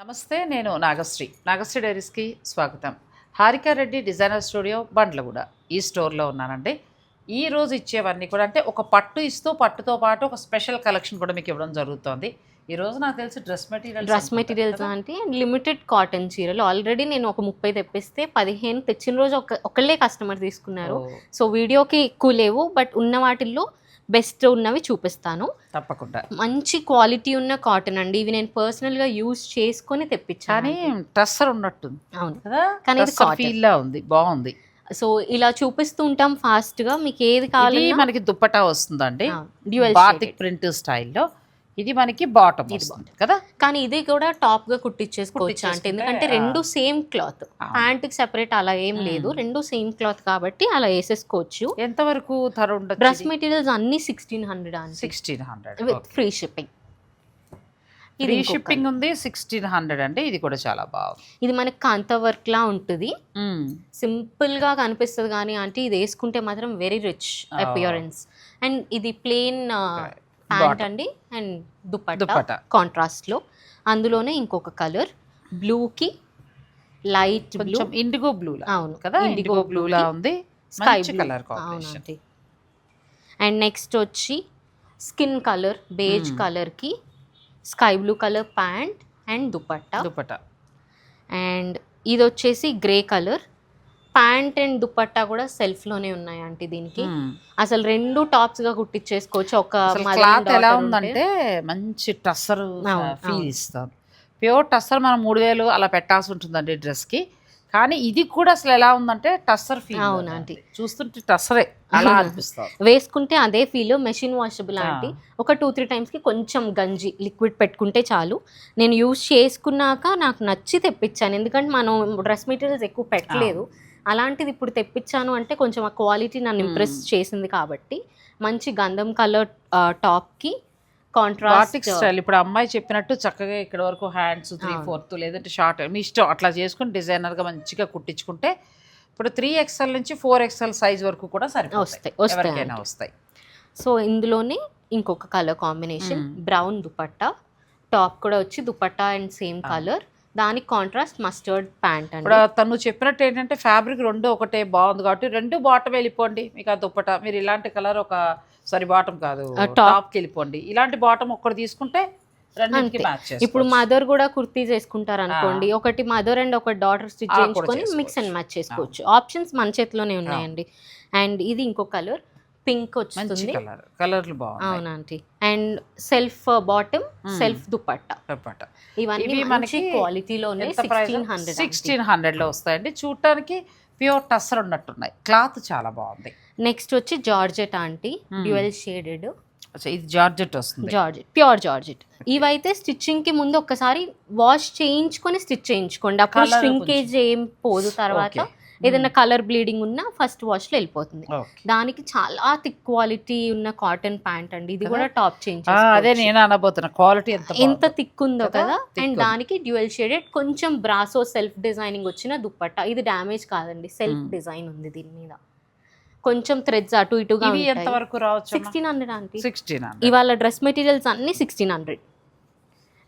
నమస్తే నేను నాగశ్రీ. నాగశ్రీ డైరీస్కి స్వాగతం. Harika Reddy designer studio Bandlaguda. ఈ స్టోర్లో ఉన్నానండి. ఈ రోజు ఇచ్చేవన్నీ కూడా అంటే ఒక పట్టు ఇస్తూ పట్టుతో పాటు ఒక స్పెషల్ కలెక్షన్ కూడా మీకు ఇవ్వడం జరుగుతుంది. ఈ రోజు నాకు తెలిసి డ్రెస్ మెటీరియల్ డ్రెస్ మెటీరియల్స్ అంటే లిమిటెడ్ కాటన్ చీరలు. ఆల్రెడీ నేను ఒక ముప్పై తెప్పిస్తే పదిహేను తెచ్చిన రోజు ఒక ఒకళ్ళే కస్టమర్ తీసుకున్నారు. సో వీడియోకి ఎక్కువ లేవు. బట్ ఉన్న వాటిల్లో బెస్ట్ ఉన్నవి చూపిస్తాను. తప్పకుండా. మంచి క్వాలిటీ ఉన్న కాటన్ అండి. ఇవి నేను పర్సనల్గా యూజ్ చేసుకొని తెప్పించాను కానీ టస్సర్ ఉన్నట్టుంది. అవును. కదా? కానీ. ఫీల్ లా ఉంది. బాగుంది. సో ఇలా చూపిస్తూ ఉంటాం ఫాస్ట్గా మీకు ఏది కావాలి మనకి దుప్పటా వస్తుందండి. డ్యూయల్ బాతిక్ ప్రింట్ స్టైల్లో. ఇది మనకి బాటమ్ కదా? కానీ ఇది కూడా టాప్గా కుట్టించేసుకోవచ్చు అంటే ఎందుకంటే. రెండు సేమ్ క్లాత్. ప్యాంట్కి సెపరేట్ అలా ఏం లేదు. రెండు సేమ్ క్లాత్ కాబట్టి అలా వేసేసుకోవచ్చు. ఎంతవరకు ధర ఉండదు డ్రెస్ మెటీరియల్స్ అన్ని సిక్స్టీన్ హండ్రెడ్ అండి. Sixteen hundred with free shipping ఇది షిప్పింగ్ ఉంది సిక్స్టీన్ హండ్రెడ్ అండి. ఇది కూడా చాలా బాగుంది. ఇది మనకి కాంత వర్క్ లా ఉంటుంది. సింపుల్గా కనిపిస్తుంది కానీ అంటే ఇది వేసుకుంటే మాత్రం వెరీ రిచ్. అపియరెన్స్ అండ్ ఇది ప్లెయిన్ ప్యాంట్. అండి అండ్ దుపట్టా దుప్పటా కాంట్రాస్ట్లో అందులోనే ఇంకొక కలర్ బ్లూ కి లైట్ బ్లూ. ఇండిగో బ్లూ అవును. కదా? ఇండిగో బ్లూ లా ఉంది. స్కై కలర్ అవునండి. అండ్ నెక్స్ట్ వచ్చి స్కిన్ కలర్ బేజ్ Hmm. కలర్కి sky blue colour pant and dupatta. Dupatta. And ఇది వచ్చేసి grey colour pant and dupatta కూడా సెల్ఫ్లోనే ఉన్నాయి ఆంటీ దీనికి. అసలు రెండు టాప్స్గా కుట్టించేసుకోవచ్చు ఒక క్లాత్ ఎలా. ఉందంటే మంచి టస్సర్ ఫీల్. ఇస్తాం ప్యూర్ టస్సర్ మనం మూడు వేలు అలా పెట్టాల్సి ఉంటుందండి డ్రెస్కి కానీ ఇది కూడా అసలు ఎలా ఉందంటే టస్సర్ ఫీల్ అవును, ఆంటీ. చూస్తుంటే టస్సరే అలా అనిపిస్తుంది వేసుకుంటే అదే ఫీల్ మెషిన్ వాషబుల్. ఆంటీ. ఒక టూ త్రీ టైమ్స్కి కొంచెం గంజి లిక్విడ్ పెట్టుకుంటే చాలు. నేను యూజ్ చేసుకున్నాక నాకు నచ్చి తెప్పించాను. ఎందుకంటే మనం డ్రెస్ మెటీరియల్స్ ఎక్కువ పెట్టలేదు. అలాంటిది ఇప్పుడు తెప్పించాను అంటే కొంచెం ఆ క్వాలిటీ నన్ను ఇంప్రెస్ మ్మ్. చేసింది కాబట్టి మంచి గంధం కలర్ టాప్కి కాంట్రాస్ట్ స్టైల్ ఇప్పుడు అమ్మాయి చెప్పినట్టు చక్కగా ఇక్కడ వరకు హ్యాండ్స్ త్రీ. ఫోర్త్ లేదంటే షార్ట్ మీ ఇష్టం. అట్లా చేసుకుని డిజైనర్గా మంచిగా కుట్టించుకుంటే ఇప్పుడు త్రీ ఎక్స్ఎల్ నుంచి ఫోర్ ఎక్స్ఎల్ సైజ్ వరకు కూడా సరిపోతాయి. వస్తాయి. వస్తాయి సో ఇందులోనే ఇంకొక colour combination. Brown dupatta. Top కూడా వచ్చి దుపట్టా అండ్ సేమ్. కలర్ దానికి కాంట్రాస్ట్ మస్టర్డ్ ప్యాంట్ అండి. ఇప్పుడు తను చెప్పినట్టు ఏంటంటే ఫ్యాబ్రిక్ రెండు ఒకటే బాగుంది కాబట్టి రెండు బాటం వెళ్ళిపోండి. మీకు ఆ దుప్పట మీరు ఇలాంటి కలర్ ఒక సారీ బాటం కాదు ఆ, top. టాప్కి వెళ్ళిపోండి. ఇలాంటి బాటం ఒక్కటి తీసుకుంటే ఇప్పుడు మదర్ కూడా కుర్తీస్ వేసుకుంటారు అనుకోండి. ఒకటి మదర్ అండ్ ఒక డాటర్ స్టిచ్ చేయించుకొని మిక్స్ అండ్. మ్యాచ్ చేసుకోవచ్చు. ఆప్షన్స్ మన చేతిలోనే ఉన్నాయండి. అండ్ ఇది ఇంకో కలర్ పింక్ వస్తుంది. కలర్. కలర్లు బాగున్నాయి. అవునండి and self bottom. Self dupatta. Dupatta ఇవన్నీ మనకి ప్రైస్? సిక్స్టీన్ హండ్రెడ్ సిక్స్టీన్ హండ్రెడ్లో వస్తాయండి. చూడటానికి ప్యూర్ టస్సర్ ఉన్నట్టున్నాయి. క్లాత్ చాలా బాగుంది. నెక్స్ట్ వచ్చి జార్జెట్ ఆంటీ. Dual shaded. ఇది జార్జెట్ వస్తుంది. Georgette pure georgette. ఇవైతే స్టిచ్చింగ్కి ముందు ఒక్కసారి వాష్ చేయించుకొని స్టిచ్ చేయించుకోండి. అప్పుడు శ్రింకేజ్ ఏం పోదు తర్వాత. ఏదైనా కలర్ బ్లీడింగ్ ఉన్నా ఫస్ట్ వాష్లో వెళ్ళిపోతుంది. దానికి చాలా థిక్ క్వాలిటీ ఉన్న కాటన్ ప్యాంట్ అండి. ఇది? కూడా టాప్ చేంజ్ అదే నేను అనబోతున్నా. క్వాలిటీ ఎంత ఎంత. థిక్ ఉందో కదా? అండ్. దానికి డ్యూయల్ షేడెడ్ కొంచెం బ్రాసో సెల్ఫ్ డిజైనింగ్ వచ్చిన దుప్పట్టా. ఇది డ్యామేజ్ కాదండి. Self Hmm. డిజైన్ ఉంది దీని మీద. కొంచెం థ్రెడ్స్ అటు ఇటుగా ఎంత వరకు రావచ్చు సిక్స్టీన్ హండ్రెడ్ ఆంటీ. సిక్స్టీన్ ఇవాళ డ్రెస్ మెటీరియల్స్ అన్ని సిక్స్టీన్ హండ్రెడ్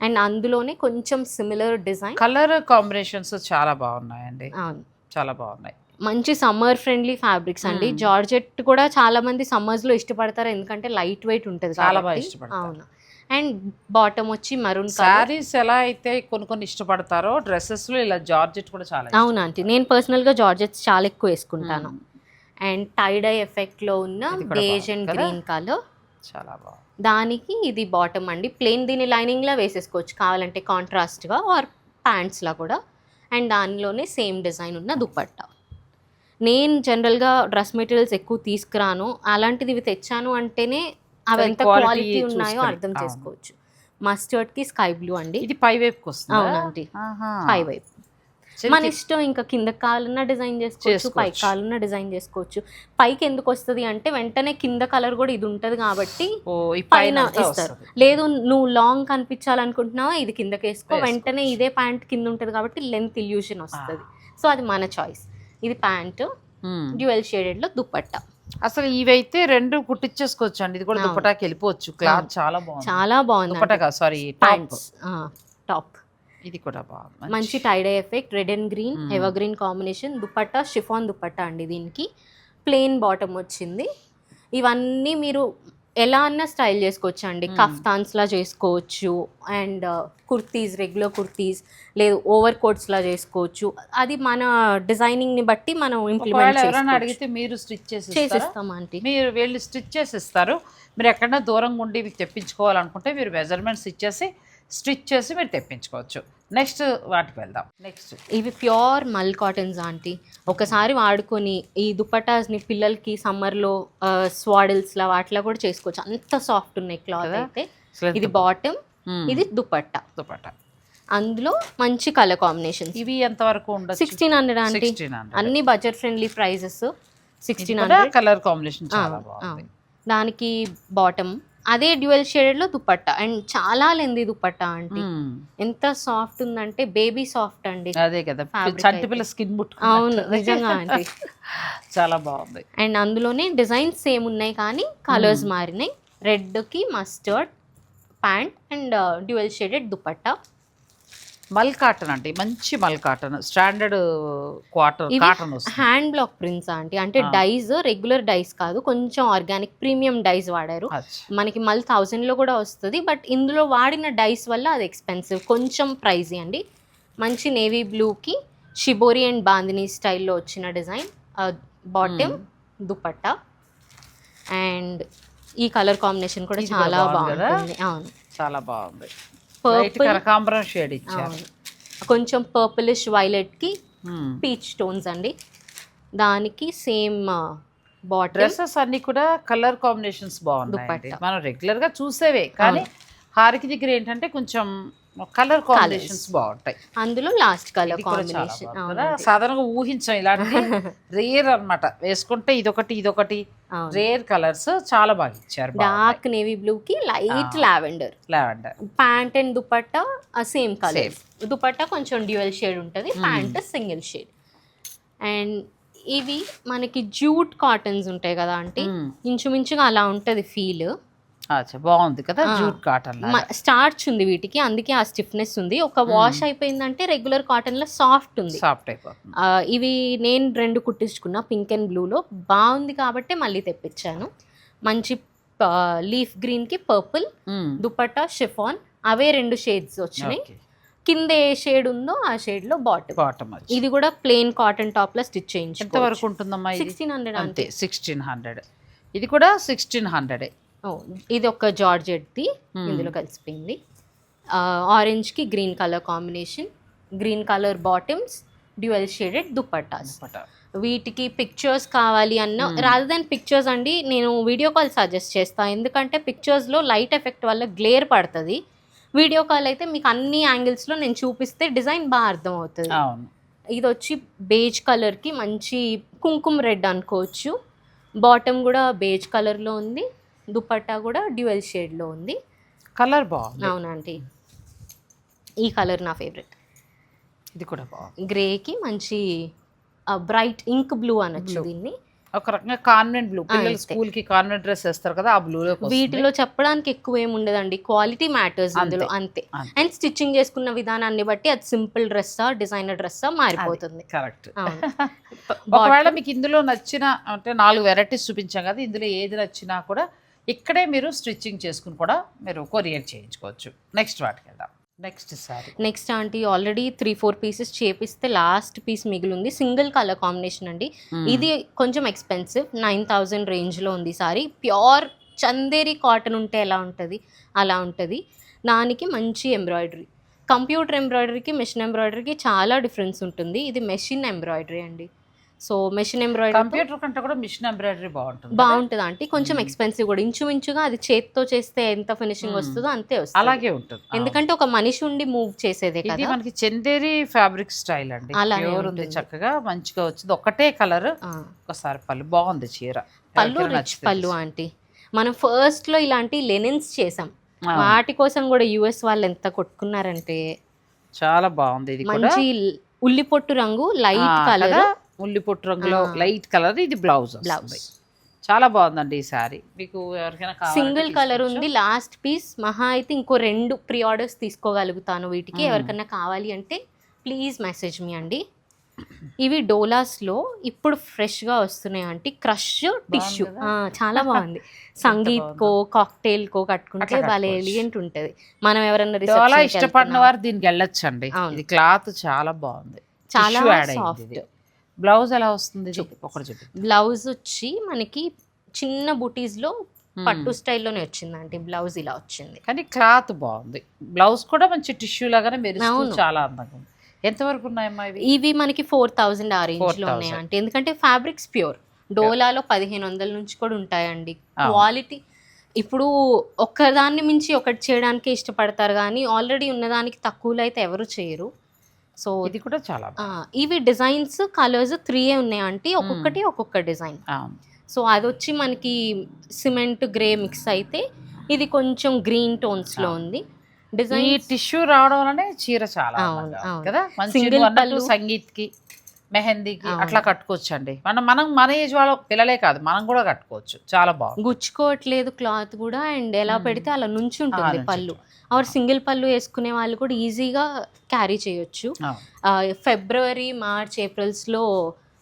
అండ్ అందులోనే కొంచెం సిమిలర్ డిజైన్ కలర్ కాంబినేషన్స్ చాలా బాగున్నాయండి. అవును. చాలా బాగున్నాయి మంచి సమ్మర్ ఫ్రెండ్లీ ఫ్యాబ్రిక్స్ అండి. జార్జెట్ కూడా చాలా మంది సమ్మర్స్లో ఇష్టపడతారు ఎందుకంటే లైట్ వెయిట్ ఉంటుంది చాలా బాగా. ఇష్టపడతారు. అవును అండ్ బాటమ్ వచ్చి మరూన్ శారీస్ ఎలా అయితే కొన్ని కొన్ని ఇష్టపడతారో డ్రెస్సెస్లో ఇలా జార్జెట్ కూడా చాలా. అవును ఆంటీ నేను పర్సనల్గా జార్జెట్స్ చాలా ఎక్కువ వేసుకుంటాను. అండ్ టైడ్ ఐ ఎఫెక్ట్లో ఉన్న బేజ్ అండ్? గ్రీన్ కలర్ చాలా బాగుంది దానికి ఇది బాటమ్ అండి ప్లెయిన్ దీని లైనింగ్ లా వేసేసుకోవచ్చు కావాలంటే కాంట్రాస్ట్గా ఆర్ ప్యాంట్స్ లా కూడా అండ్ దానిలోనే సేమ్ డిజైన్ ఉన్న దుపట్టా. నేను జనరల్గా డ్రెస్ మెటీరియల్స్ ఎక్కువ తీసుకురాను. అలాంటిది ఇవి తెచ్చాను అంటేనే అవి ఎంత క్వాలిటీ ఉన్నాయో అర్థం. చేసుకోవచ్చు. మస్టర్డ్కి స్కై బ్లూ అండి. ఇది పై వైపుకి వస్తుంది? అవునండి. పై వైపు మన ఇష్టం ఇంకా కింద కాలున్న డిజైన్ చేసుకోవచ్చు. పై కాలున్న డిజైన్ చేసుకోవచ్చు. పైకి ఎందుకు వస్తుంది అంటే వెంటనే కింద కలర్ కూడా ఇది ఉంటది కాబట్టి పైన ఇస్తారు. లేదు నువ్వు లాంగ్ కనిపించాలనుకుంటున్నావా ఇది కిందకి వేసుకో. వెంటనే ఇదే ప్యాంట్ కింద ఉంటది కాబట్టి లెంత్ ఇల్యూషన్ వస్తుంది. సో అది మన చాయిస్ ఇది ప్యాంట్. డ్యూయల్ షేడెడ్లో దుపట్టా అసలు ఇవైతే రెండు కుట్టించేసుకోవచ్చు అండి ఇది కూడా. దుప్పటాకి వెళ్ళిపోవచ్చు. క్లాత్. చాలా బాగుంది. చాలా బాగుంది. సారీ టాప్ టాప్ ఇది కూడా బాగుంది మంచి tie effect red and green. Evergreen combination dupatta chiffon dupatta అండి దీనికి. ప్లెయిన్ బాటమ్ వచ్చింది. ఇవన్నీ మీరు ఎలా అన్నా స్టైల్ చేసుకోవచ్చు అండి Hmm. కఫ్తాన్స్ లా చేసుకోవచ్చు అండ్ కుర్తీస్ రెగ్యులర్ కుర్తీస్ లేదు ఓవర్ కోట్స్ లా చేసుకోవచ్చు. అది మన డిజైనింగ్ని బట్టి మనం ఇంప్లిమెంట్ ఎవరైనా అడిగితే మీరు స్టిచ్ చేసి? చేసిస్తాం ఆంటీ. మీరు వెళ్ళి స్టిచ్ చేసి ఇస్తారు. మీరు ఎక్కడైనా దూరంగా ఉండి మీకు తెప్పించుకోవాలనుకుంటే మీరు మెజర్మెంట్స్ ఇచ్చేసి స్టిచ్ చేసి మీరు తెప్పించుకోవచ్చు. నెక్స్ట్ వాటికి వెళ్దాం. నెక్స్ట్. ఇవి ప్యూర్ మల్ కాటన్స్ ఆంటీ. ఒకసారి వాడుకొని ఈ దుపట్టాస్ని పిల్లలకి సమ్మర్లో స్వాడిల్స్లా వాటిలో కూడా చేసుకోవచ్చు. అంత సాఫ్ట్ ఉన్నాయి క్లాత్? అయితే. ఇది బాటమ్ ఇది దుపట్టా. దుపట్టా. అందులో మంచి కలర్ కాంబినేషన్స్. ఇవి ఎంత వరకు ఉండదు సిక్స్టీన్ హండ్రెడ్ హండ్రెడ్. అన్ని budget friendly prices. Sixteen hundred. Colour combination దానికి బాటమ్ అదే డ్యూయల్ షేడెడ్లో దుపట్టా. అండ్ చాలా లెంది దుపట్టా మ్మ్. ఎంత సాఫ్ట్ ఉందంటే బేబీ సాఫ్ట్ అండి. అదే కదా. పిల్ల స్కిన్ అవును ముట్టుకున్నట్టు నిజంగా ఆంటీ. చాలా బాగుంది. అండ్ అందులోనే డిజైన్స్ సేమ్ ఉన్నాయి కానీ కలర్స్ మారినాయి. రెడ్కి mustard pant and dual shaded dupatta. Mul cotton అంటే మంచి mul cotton. Standard cotton cotton వస్తుంది. Hand block prints aunty. అంటే. డైస్ రెగ్యులర్ డైస్ కాదు కొంచెం ఆర్గానిక్ ప్రీమియం డైస్ వాడారు. మనకి మళ్ళీ థౌజండ్లో కూడా వస్తుంది బట్ ఇందులో వాడిన డైస్ వల్ల అది ఎక్స్పెన్సివ్. కొంచెం ప్రైజీ అండి. మంచి నేవీ బ్లూకి షిబోరి అండ్ బాందిని స్టైల్లో వచ్చిన డిజైన్. బాటమ్ దుపట్టా. అండ్ ఈ కలర్ కాంబినేషన్ కూడా చాలా బాగుంది అవును. చాలా బాగుంది. కనకాంబరం షేడ్ ఇచ్చారు. కొంచెం పర్పులిష్ వైలెట్కి మ్మ్. పీచ్ స్టోన్స్ అండి. దానికి సేమ్ బాటమ్ డ్రెస్సెస్ అన్ని కూడా కలర్ కాంబినేషన్స్ బాగున్నాయి దుపట్టా. మనం రెగ్యులర్గా చూసేవే. కానీ హారికి దగ్గర ఏంటంటే కొంచెం కలర్ కాంబినేషన్స్ బాగుంటాయి. అందులో లాస్ట్ కలర్ కాంబినేషన్ సాధారణంగా ఊహించాం ఇలాంటి రేర్ అన్నమాట. వేసుకుంటే ఇదొకటి ఇదొకటి. రేర్ కలర్స్ చాలా బాగా ఇచ్చారు డార్క్ నేవీ బ్లూకి light lavender lavender pant and dupatta same colour dupatta కొంచెం డ్యూయల్ షేడ్ ఉంటుంది ప్యాంట్ సింగిల్ షేడ్ అండ్ ఇవి మనకి జూట్ కాటన్స్ ఉంటాయి కదా అంటే ఇంచుమించుగా అలా ఉంటుంది ఫీల్ బాగుంది కదా. జూట్ కాటన్ స్టార్చ్ ఉంది వీటికి అందుకే ఆ స్టిఫ్నెస్ ఉంది. ఒక వాష్ అయిపోయిందంటే రెగ్యులర్ కాటన్లో సాఫ్ట్ ఉంది. సాఫ్ట్ అయిపోతుంది. ఇవి నేను రెండు కుట్టించుకున్నా పింక్ అండ్ బ్లూలో. బాగుంది కాబట్టి మళ్ళీ తెప్పించాను. మంచి లీఫ్ గ్రీన్కి పర్పుల్ మ్మ్. దుపట్టా షిఫాన్ అవే రెండు షేడ్స్ వచ్చినాయి. కింద ఏ షేడ్ ఉందో ఆ షేడ్లో బాటమ్ బాటమ్ ఇది కూడా ప్లెయిన్ కాటన్ టాప్లో స్టిచ్ ఎంత చేయించుకోవచ్చు. వరకు ఉంటుందమ్మా ఇది? సిక్స్టీన్ హండ్రెడ్ అంతే. Sixteen hundred. ఇది కూడా సిక్స్టీన్ హండ్రెడ్. ఇది ఒక జార్జెట్ది. Hmm. ఇందులో కలిసిపోయింది. ఆరెంజ్కి green colour combination. Green colour bottoms dual shaded dupattas వీటికి పిక్చర్స్ కావాలి అన్న. రాదర్ దాన్ పిక్చర్స్ అండి నేను వీడియో కాల్ సజెస్ట్ చేస్తాను ఎందుకంటే పిక్చర్స్లో లైట్ ఎఫెక్ట్ వల్ల గ్లేర్ పడుతుంది. వీడియో కాల్ అయితే మీకు అన్ని యాంగిల్స్లో నేను చూపిస్తే డిజైన్ బాగా అర్థమవుతుంది. అవును. ఇది వచ్చి బేజ్ కలర్కి మంచి కుంకుమ రెడ్ అనుకోవచ్చు. బాటమ్ కూడా బేజ్ కలర్లో ఉంది. దుపట్టా కూడా డ్యూయల్ షేడ్లో ఉంది. కలర్ బాగుంది. అవునండి. ఈ కలర్ నా ఫేవరెట్. ఇది కూడా బాగుంది. గ్రేకి మంచి బ్రైట్ ఇంక్ బ్లూ అనొచ్చు. దీన్ని. ఒక రకంగా కాన్వెంట్ బ్లూ. పిల్లలు. స్కూల్కి కాన్వెంట్ డ్రెస్ వేస్తారు కదా ఆ బ్లూ వీటిలో చెప్పడానికి ఎక్కువ ఏమి ఉండదండి. Quality matters. అందులో అంతే. అండ్ స్టిచ్చింగ్ చేసుకున్న విధానాన్ని బట్టి అది సింపుల్ డ్రెస్సా డిజైనర్ డ్రెస్సా మారిపోతుంది. కరెక్ట్. ఒకవేళ మీకు ఇందులో నచ్చిన అంటే నాలుగు వెరైటీస్ చూపించాం కదా ఇందులో ఏది నచ్చినా కూడా ఇక్కడే మీరు స్టిచ్చింగ్ చేసుకుని కూడా మీరు కొరియర్ చేయించుకోవచ్చు. నెక్స్ట్ వాటికి వెళ్దాం. Next sorry. Next aunty already three four pieces చేపిస్తే లాస్ట్ పీస్ మిగిలింది. సింగిల్ కలర్ కాంబినేషన్ అండి. ఇది కొంచెం ఎక్స్పెన్సివ్ నైన్ థౌజండ్ రేంజ్లో ఉంది సారీ. ప్యూర్ చందేరి కాటన్ ఉంటే ఎలా ఉంటుంది? అలా ఉంటుంది. దానికి మంచి ఎంబ్రాయిడరీ కంప్యూటర్ ఎంబ్రాయిడరీకి మెషిన్ ఎంబ్రాయిడరీకి చాలా డిఫరెన్స్ ఉంటుంది. ఇది మెషిన్ ఎంబ్రాయిడరీ అండి. సో మెషిన్ ఎంబ్రాయిడరీ కంప్యూటర్ కంటే కూడా మిషన్ ఎంబ్రాయిడరీ బాగుంటుంది? బాగుంటుంది అంటే కొంచెం. ఎక్స్పెన్సివ్ కూడా. ఇంచుమించుగా అది చేత్తో చేస్తే ఎంత ఫినిషింగ్ మ్మ్. వస్తుందో అంతే వస్తుంది. అలాగే ఉంటుంది. ఎందుకంటే ఒక మనిషి ఉండి మూవ్ చేసేదే ఇది కదా. మనకి చందేరి ఫ్యాబ్రిక్ స్టైల్ అండి. ఉంది. చక్కగా మంచిగా వచ్చింది. ఒకటే కలర్. ఒకసారి పళ్ళు. బాగుంది చీర. పళ్ళు రిచ్ పళ్ళు ఆంటీ. మనం ఫస్ట్లో ఇలాంటి లెనిన్స్ చేసాం. వాటి కోసం కూడా యుఎస్ వాళ్ళు ఎంత కొట్టుకున్నారంటే చాలా బాగుంది. ఇది కూడా మంచి ఉల్లి పొట్టు రంగు లైట్ కలర్ కదా? ఉల్లి పొట్టు రంగులో. లైట్ కలర్ ఇది బ్లౌజ్ బ్లౌజ్ చాలా బాగుందండి ఈ సారీ మీకు ఎవరికైనా సింగిల్ కలర్. ఉంది లాస్ట్ పీస్ మహా అయితే ఇంకో రెండు ప్రీ ఆర్డర్స్ తీసుకోగలుగుతాను వీటికి మ్మ్. ఎవరికన్నా కావాలి అంటే ప్లీజ్ మెసేజ్ మీ అండి ఇవి డోలాస్లో ఇప్పుడు ఫ్రెష్గా వస్తున్నాయి అంటే క్రష్ టిష్యూ? చాలా బాగుంది సంగీత్కో కాక్టైల్కో కట్టుకుంటే భలే కట్టుకోవచ్చు. ఎలిగెంట్ ఉంటుంది మనం ఎవరన్నా చాలా ఇష్టపడిన. వారు దీనికి వెళ్ళొచ్చండి. ఇది క్లాత్ చాలా బాగుంది చాలా సాఫ్ట్. బ్లౌజ్ ఎలా వస్తుంది బ్లౌజ్ వచ్చి మనకి చిన్న బుటీస్లో పట్టు స్టైల్లోనే వచ్చిందండి బ్లౌజ్ ఇలా వచ్చింది. కానీ క్లాత్ బాగుంది. బ్లౌజ్ కూడా మంచి టిష్యూ లాగానే మెరుస్తూ అవును. చాలా అందంగా ఉంది. ఎంతవరకు ఉన్నాయమ్మా ఇవి? ఇవి మనకి ఫోర్ థౌజండ్ ఆ రేంజ్లో 4,000. ఉన్నాయి అంటే ఎందుకంటే ఫ్యాబ్రిక్స్ ప్యూర్. డోలాలో పదిహేను వందల నుంచి కూడా ఉంటాయండి. క్వాలిటీ ఇప్పుడు ఒక్కదాన్ని మించి ఒకటి చేయడానికి ఇష్టపడతారు కానీ ఆల్రెడీ ఉన్నదానికి తక్కువలో అయితే ఎవరు చేయరు. సో ఇది కూడా చాలా ఇవి డిజైన్స్ కలర్స్ త్రీ ఉన్నాయి అంటే ఒక్కొక్కటి ఒక్కొక్క డిజైన్. సో అది వచ్చి మనకి సిమెంట్ గ్రే మిక్స్ అయితే ఇది కొంచెం గ్రీన్ టోన్స్లో ఉంది. డిజైన్ టిష్యూ రావడం వల్లనే చీర చాలా. కదా? పళ్ళు. సంగీత్కి మెహందీకి. అట్లా కట్టుకోవచ్చు అండి మనం మనం మన ఏజ్ వాళ్ళ పిల్లలే కాదు మనం కూడా కట్టుకోవచ్చు. చాలా బాగుంది గుచ్చుకోవట్లేదు క్లాత్ కూడా అండ్ ఎలా. పెడితే అలా నుంచి ఉంటుంది పళ్ళు. ఆర్ సింగిల్ పళ్ళు వేసుకునే వాళ్ళు కూడా ఈజీగా క్యారీ చేయొచ్చు. ఫిబ్రవరి మార్చ్ ఏప్రిల్స్లో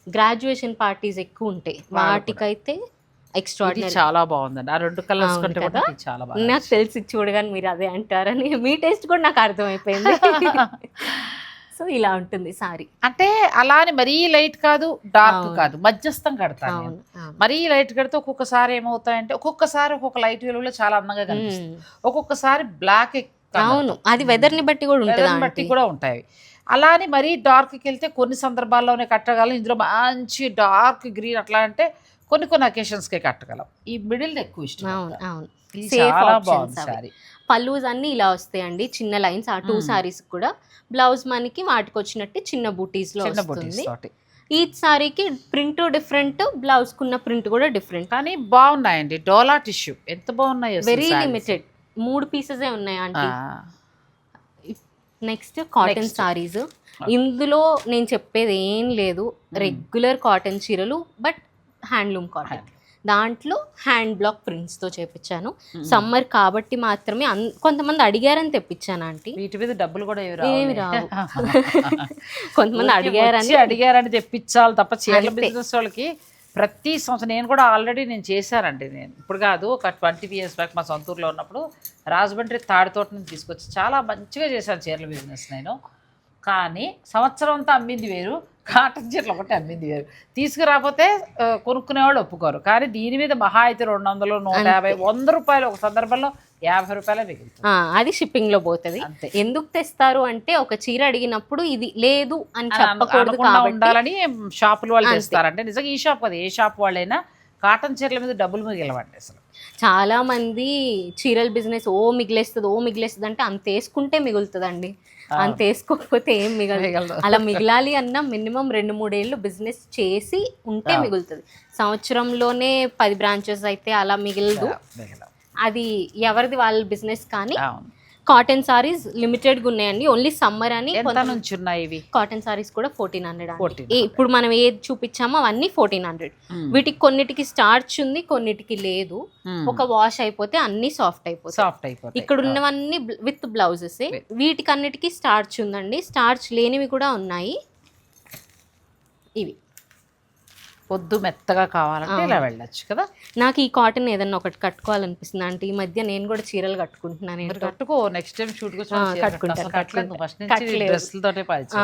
గ్రాడ్యుయేషన్ పార్టీస్ ఎక్కువ ఉంటాయి. వాటికైతే ఇది ఎక్స్ట్రాడినరీ చాలా బాగుందండి. ఆ రెండు కలర్స్ కంటే కూడా చాలా బాగా నాకు తెలిసి చూడగానే మీరు అదే అంటారని మీ టేస్ట్ కూడా నాకు అర్థమైపోయింది. సో ఇలా ఉంటుంది సారీ అంటే అలా అని మరీ లైట్ కాదు డార్క్. కాదు మధ్యస్థం కడతాను. మరీ లైట్ కడితే ఒక్కొక్కసారి ఏమవుతాయంటే ఒక్కొక్కసారి ఒక్కొక్క లైట్ వెలుగులో చాలా అందంగా కనిపిస్తుంది. ఒక్కొక్కసారి బ్లాక్ అవును అది వెదర్ని బట్టి కూడా ఉంటుంది బట్టి కూడా ఉంటాయి అలా అని మరీ డార్క్కి వెళ్తే కొన్ని సందర్భాల్లోనే కట్టగలం. ఇందులో మంచి డార్క్ గ్రీన్ అట్లా అంటే కొన్ని కొన్ని అకేషన్స్కే కట్టగలం. ఈ మిడిల్ ఎక్కువ ఇష్టం అవును అవును. చాలా బాగుంది. సారీ పల్లూస్ అన్ని ఇలా వస్తాయండి చిన్న లైన్స్ ఆ టూ. సారీస్ కూడా. బ్లౌజ్ మనకి వాటికి వచ్చినట్టు చిన్న బూటీస్లో చిన్న బొటీస్ వస్తుంది. ఈచ్ సారీకి ప్రింట్ డిఫరెంట్ బ్లౌజ్ కున్న ప్రింట్ కూడా డిఫరెంట్ కానీ బాగున్నాయండి. డోలా టిష్యూ ఎంత బాగున్నాయి వెరీ లిమిటెడ్ మూడు పీసెస్ ఉన్నాయి ఆంటీ నెక్స్ట్ కాటన్. సారీస్. ఇందులో నేను చెప్పేది ఏం లేదు. రెగ్యులర్ కాటన్ చీరలు బట్ హ్యాండ్లూమ్ కాటన్. దాంట్లో హ్యాండ్ బ్లాక్ ప్రింట్స్తో చేపించాను సమ్మర్ కాబట్టి మాత్రమే కొంతమంది అడిగారని తెప్పించాను ఆంటీ. వీటి మీద డబ్బులు కూడా ఏమి రావు కొంతమంది అడిగారని అడిగారని తెప్పించాలి తప్ప చీరల. బిజినెస్ వాళ్ళకి ప్రతి సంవత్సరం నేను కూడా ఆల్రెడీ నేను చేశానండి నేను. ఇప్పుడు కాదు ఒక ట్వంటీ ఇయర్స్ బ్యాక్ మా సొంత ఊర్లో ఉన్నప్పుడు రాజమండ్రి తాడితోట నుంచి తీసుకొచ్చి చాలా మంచిగా చేశాను చీరల బిజినెస్ నేను. కానీ సంవత్సరం అంతా అమ్మింది వేరు కాటన్ చీరలు ఒకటి అమ్మింది వేరు. తీసుకురాకపోతే కొనుక్కునేవాళ్ళు ఒప్పుకోరు. కానీ దీని మీద మహా అయితే రెండు వందలు నూట యాభై వంద రూపాయలు ఒక సందర్భంలో యాభై రూపాయలే అది షిప్పింగ్లో పోతుంది. ఎందుకు తెస్తారు అంటే ఒక చీర అడిగినప్పుడు ఇది లేదు అని చెప్పకూడదు ఉండాలని షాపుల వాళ్ళు. తెస్తారంటే నిజంగా ఈ షాప్ కదా ఏ షాప్ వాళ్ళైనా కాటన్ చీరల మీద డబ్బులు మిగిలవండి అసలు. చాలా మంది చీరల బిజినెస్ ఓ మిగిలేస్తుంది ఓ మిగిలేస్తుంది అంటే అంత వేసుకుంటే మిగులుతుందండి. అంత వేసుకోకపోతే ఏం మిగలదు. అలా మిగలాలి అన్న మినిమం రెండు మూడేళ్ళు బిజినెస్ చేసి ఉంటే. మిగులుతుంది. సంవత్సరంలోనే పది బ్రాంచెస్ అయితే అలా మిగలదు. అది ఎవరిది వాళ్ళ బిజినెస్ కానీ కాటన్ సారీస్ లిమిటెడ్గా ఉన్నాయండి. ఓన్లీ సమ్మర్ అని నుంచి ఉన్నాయి ఇవి? కాటన్ సారీస్ కూడా ఫోర్టీన్ హండ్రెడ్ 1400. ఇప్పుడు మనం ఏది చూపించామో అవన్నీ ఫోర్టీన్ హండ్రెడ్ వీటికి కొన్నిటికి స్టార్చ్ ఉంది కొన్నిటికి లేదు. ఒక వాష్ అయిపోతే అన్ని సాఫ్ట్ అయిపోతాయి. సాఫ్ట్ అయిపోతాయి. ఇక్కడ ఉన్నవన్నీ విత్ బ్లౌజెస్ వీటికి అన్నిటికీ స్టార్చ్ ఉందండి. స్టార్చ్ లేనివి కూడా ఉన్నాయి. ఇవి. పొద్దు మెత్తగా కావాలంటే ఇలా. వెళ్ళొచ్చు కదా? నాకు ఈ కాటన్ ఏదన్నా ఒకటి కట్టుకోవాలనిపిస్తుంది. అంటే ఈ మధ్య నేను కూడా చీరలు కట్టుకుంటున్నాను. కట్టుకో నెక్స్ట్ టైం షూట్ కట్టుకుంటాను,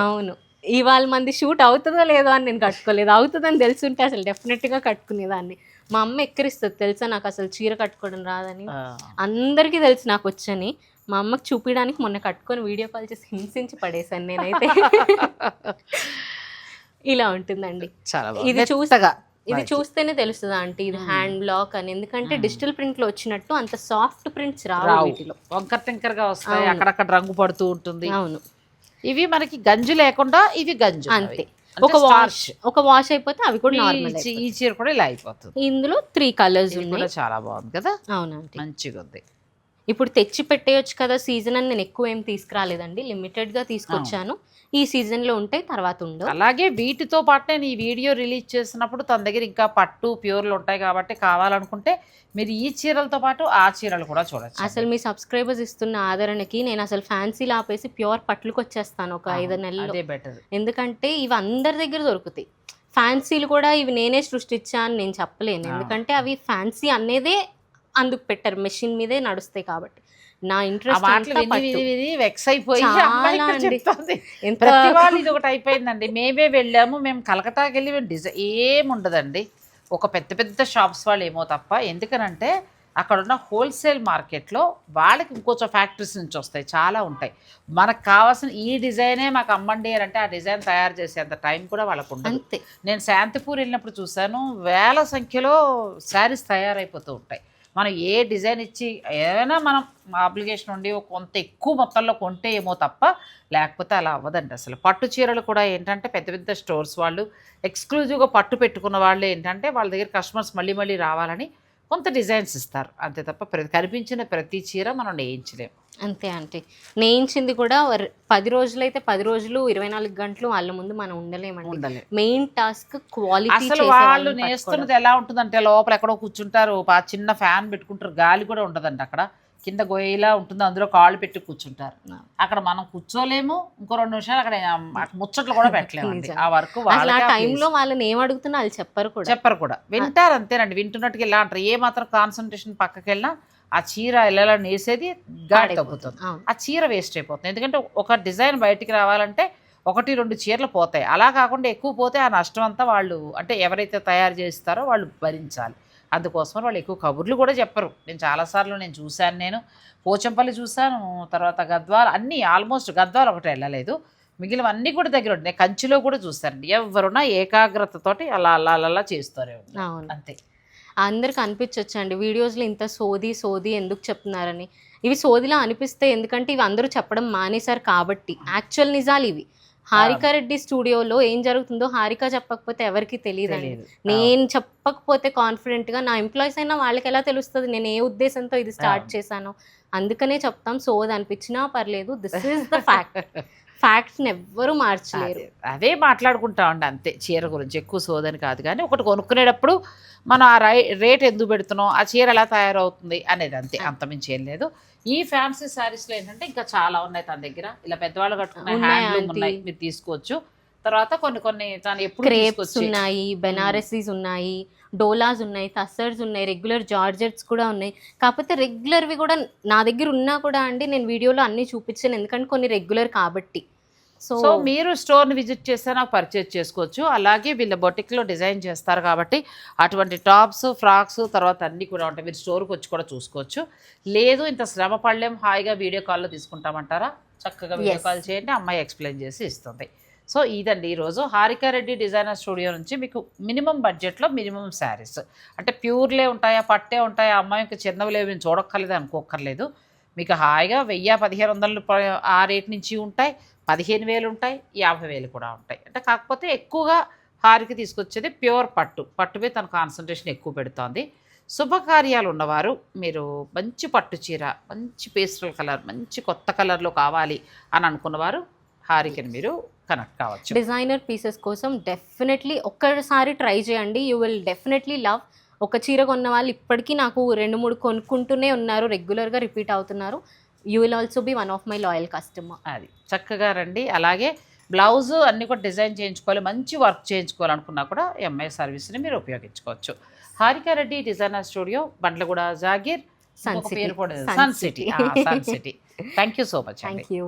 అవును. ఇవాళ మంది షూట్ అవుతుందో లేదో అని నేను కట్టుకోలేదు. అవుతుందని తెలుసుంటే అసలు డెఫినెట్గా కట్టుకునేదాన్ని. మా అమ్మ ఎక్కరిస్తుంది. తెలుసా? నాకు అసలు చీర కట్టుకోవడం రాదని. అందరికీ తెలుసు నాకు వచ్చని. మా అమ్మకి చూపించడానికి మొన్న కట్టుకొని వీడియో కాల్ చేసి హింసించి పడేశాను నేనైతే. ఇలా ఉంటుందండి. చాలా ఇది బాగుంది. చూస్తా మెత్తగా. ఇది. చూస్తేనే తెలుస్తుంది ఆంటీ ఇది హ్యాండ్ బ్లాక్ అని. ఎందుకంటే డిజిటల్ ప్రింట్లో వచ్చినట్టు అంత సాఫ్ట్ ప్రింట్స్ రావు వీటిలో. వంకర టింకర్గా వస్తాయి. అక్కడక్కడ రంగు పడుతూ ఉంటుంది. అవును. ఇవి మనకి గంజు లేకుండా ఇవి గంజు అంతే. ఒక వాష్. ఒక వాష్ అయిపోతే అవి కూడా నార్మల్ ఈ చీర కూడా ఇలా అయిపోతుంది. ఇందులో త్రీ కలర్స్ ఉన్నాయి. చాలా బాగుంది కదా? అవునండి మంచిగా ఉంది ఇప్పుడు తెచ్చి పెట్టేయచ్చు కదా సీజన్ అని నేను ఎక్కువ ఏం తీసుకురాలేదండి. లిమిటెడ్గా తీసుకొచ్చాను. ఈ సీజన్లో ఉంటే తర్వాత ఉండవు అలాగే వీటితో పాటు నేను ఈ వీడియో రిలీజ్ చేసినప్పుడు తన దగ్గర ఇంకా పట్టు ప్యూర్లు ఉంటాయి కాబట్టి కావాలనుకుంటే మీరు ఈ చీరలతో పాటు ఆ చీరలు కూడా చూడొచ్చు అసలు మీ సబ్స్క్రైబర్స్ ఇస్తున్న ఆదరణకి నేను అసలు ఫ్యాన్సీలు ఆపేసి ప్యూర్ పట్లకు వచ్చేస్తాను ఒక ఐదు నెలల్లో అదే బెటర్ ఎందుకంటే ఇవి అందరి దగ్గర దొరుకుతాయి. ఫ్యాన్సీలు కూడా ఇవి నేనే సృష్టించా అని నేను చెప్పలేను. ఎందుకంటే అవి ఫ్యాన్సీ అనేదే అందుకు పెట్టారు. మెషిన్ మీదే నడుస్తాయి కాబట్టి. నా ఇంట్రెస్ట్ వెక్స్ అయిపోయి. ఎంత ఇది ఒకటి అయిపోయిందండి. మేమే వెళ్ళాము మేము కలకటాకి వెళ్ళి మేము డిజైన్ ఏం ఉండదండి ఒక పెద్ద పెద్ద షాప్స్ వాళ్ళు ఏమో తప్ప. ఎందుకనంటే అక్కడ ఉన్న హోల్సేల్ మార్కెట్లో వాళ్ళకి ఇంకొంచెం ఫ్యాక్టరీస్ నుంచి వస్తాయి. చాలా ఉంటాయి. మనకు కావాల్సిన ఈ డిజైనే మాకు అమ్మండి అని అంటే ఆ డిజైన్ తయారు చేసేంత టైం కూడా వాళ్ళకు ఉండదు. అంతే. నేను శాంతిపూర్ వెళ్ళినప్పుడు చూశాను. వేల సంఖ్యలో శారీస్ తయారైపోతూ ఉంటాయి. మనం ఏ డిజైన్ ఇచ్చి ఏమైనా మనం అప్లికేషన్ ఉండి కొంత ఎక్కువ మొత్తంలో కొంటే ఏమో తప్ప లేకపోతే అలా అవ్వదండి. అసలు పట్టు చీరలు కూడా ఏంటంటే పెద్ద పెద్ద స్టోర్స్ వాళ్ళు ఎక్స్క్లూజివ్గా పట్టు పెట్టుకున్న వాళ్ళు ఏంటంటే వాళ్ళ దగ్గర కస్టమర్స్ మళ్ళీ మళ్ళీ రావాలని కొంత డిజైన్స్ ఇస్తారు. అంతే తప్ప ప్రతి కనిపించిన ప్రతి చీర మనం నేయించలేము అంతే అంటే నేయించింది కూడా పది రోజులు అయితే పది రోజులు ఇరవై నాలుగు గంటలు వాళ్ళ ముందు మనం ఉండలేమండి. ఉండలేం. మెయిన్ టాస్క్ క్వాలిటీ అసలు వాళ్ళు నేస్తున్నది ఎలా ఉంటుందంటే లోపల ఎక్కడో కూర్చుంటారు ఆ చిన్న ఫ్యాన్ పెట్టుకుంటారు గాలి కూడా ఉండదండి అక్కడ. కింద గొయ్యిలా ఉంటుంది అందులో కాళ్ళు పెట్టి కూర్చుంటారు. అక్కడ మనం కూర్చోలేము ఇంకో రెండు నిమిషాలు అక్కడ ముచ్చట్లు కూడా పెట్టలేము. ఆ వరకు ఆ టైంలో. వాళ్ళని ఏం అడుగుతున్నా వాళ్ళు చెప్పరు కూడా. చెప్పరు కూడా. వింటారు అంతేనండి వింటున్నట్టుగా ఇలా అంటారు. ఏ మాత్రం కాన్సన్ట్రేషన్ పక్కకి వెళ్ళినా ఆ చీర ఇలా నేసేది? గాడి తగ్గుతుంది. ఆ చీర వేస్ట్ అయిపోతుంది. ఎందుకంటే ఒక డిజైన్ బయటికి రావాలంటే ఒకటి రెండు చీరలు పోతాయి. అలా కాకుండా ఎక్కువ పోతే ఆ నష్టం అంతా వాళ్ళు అంటే ఎవరైతే తయారు చేస్తారో వాళ్ళు భరించాలి. అందుకోసం వాళ్ళు ఎక్కువ కబుర్లు కూడా చెప్పరు. నేను చాలాసార్లు నేను చూశాను నేను. పోచంపల్లి చూశాను. తర్వాత గద్వాల అన్నీ ఆల్మోస్ట్ గద్వాల ఒకటి వెళ్ళలేదు. మిగిలిన అన్నీ కూడా దగ్గర ఉంటాయి కంచిలో కూడా చూశాను ఎవరున్నా ఏకాగ్రతతోటి అలా అలా అలా చేస్తారే అంతే. అందరికి అనిపించవచ్చు అండి వీడియోస్లో ఇంత సోది సోది ఎందుకు చెప్తున్నారని. ఇవి సోదిలా అనిపిస్తే ఎందుకంటే ఇవి అందరూ చెప్పడం మానేశారు కాబట్టి. యాక్చువల్ నిజాలు ఇవి. హారిక రెడ్డి స్టూడియోలో ఏం జరుగుతుందో హారిక చెప్పకపోతే ఎవరికి తెలియదండి. తెలియదు నేను చెప్పకపోతే కాన్ఫిడెంట్గా నా ఎంప్లాయీస్ అయినా వాళ్ళకి ఎలా తెలుస్తుంది? నేను ఏ ఉద్దేశంతో ఇది స్టార్ట్. చేశాను. అందుకనే చెప్తాం సోది అనిపించినా పర్లేదు. This is the fact. Facts ఎవ్వరూ మార్చలేరు. అదే అదే మాట్లాడుకుంటామండి అంతే చీర గురించి ఎక్కువ సోదని కాదు కానీ ఒకటి కొనుక్కునేటప్పుడు మనం ఆ రై రేట్ ఎందుకు పెడుతున్నాం ఆ చీర ఎలా తయారవుతుంది అనేది అంతే అంతమించి ఏం లేదు. ఈ ఫ్యాన్సీ శారీస్లో ఏంటంటే ఇంకా చాలా ఉన్నాయి తన దగ్గర. ఇలా పెద్దవాళ్ళు కట్టుకునే ఉన్నాయి, హ్యాండ్లూమ్ aunty. ఉన్నాయి మీరు తీసుకోవచ్చు. తర్వాత కొన్ని కొన్ని తను ఎప్పుడు ఉన్నాయి బెనారసీస్ ఉన్నాయి డోలాస్ ఉన్నాయి తస్సర్స్ ఉన్నాయి రెగ్యులర్ జార్జెట్స్ కూడా ఉన్నాయి. కాకపోతే రెగ్యులర్వి కూడా నా దగ్గర ఉన్నా కూడా అండి నేను వీడియోలో అన్ని చూపించాను. ఎందుకంటే కొన్ని రెగ్యులర్ కాబట్టి. సో మీరు స్టోర్ని విజిట్ చేస్తే నాకు పర్చేజ్ చేసుకోవచ్చు. అలాగే వీళ్ళ బొటిక్లో డిజైన్ చేస్తారు కాబట్టి అటువంటి టాప్స్ ఫ్రాక్స్ తర్వాత అన్నీ కూడా ఉంటాయి. మీరు స్టోర్కి వచ్చి కూడా చూసుకోవచ్చు. లేదు ఇంత శ్రమ పడలేం. హాయిగా వీడియో కాల్లో తీసుకుంటామంటారా? చక్కగా వీడియో. కాల్ చేయండి. అమ్మాయి ఎక్స్ప్లెయిన్ చేసి ఇస్తుంది. సో ఇదండి. ఈరోజు హారికారెడ్డి డిజైనర్ స్టూడియో నుంచి మీకు మినిమం బడ్జెట్లో మినిమం శారీస్. అంటే ప్యూర్లే ఉంటాయా పట్టే ఉంటాయా అమ్మాయికి చిన్నవి లేవు నేను చూడక్కర్లేదు అనుకోక్కర్లేదు. మీకు హాయిగా వెయ్యి పదిహేను వందలు ఆ రేట్ నుంచి ఉంటాయి పదిహేను వేలు ఉంటాయి యాభై వేలు కూడా ఉంటాయి. అంటే కాకపోతే ఎక్కువగా హారికి తీసుకొచ్చేది ప్యూర్ పట్టు. పట్టు మీద తన కాన్సన్ట్రేషన్ ఎక్కువ పెడుతోంది. శుభకార్యాలు ఉన్నవారు మీరు మంచి పట్టు చీర మంచి పేస్టల్ కలర్ మంచి కొత్త కలర్లో కావాలి అని అనుకున్నవారు హారికని మీరు కనెక్ట్ కావచ్చు. డిజైనర్ పీసెస్ కోసం డెఫినెట్లీ ఒక్కసారి ట్రై చేయండి. You will definitely love. ఒక చీర కొన్న వాళ్ళు ఇప్పటికీ నాకు రెండు మూడు కొనుక్కుంటూనే ఉన్నారు. రెగ్యులర్గా రిపీట్ అవుతున్నారు. You will also be one of my loyal customer. అది. చక్కగా రండి. అలాగే బ్లౌజ్ అన్నీ కూడా డిజైన్ చేయించుకోవాలి. మంచి వర్క్ చేయించుకోవాలనుకున్నా కూడా ఎంఐ సర్వీస్ని మీరు ఉపయోగించుకోవచ్చు. Harika Reddy designer studio Bandlaguda Jagir. Sun. City sun city thank you so much thank you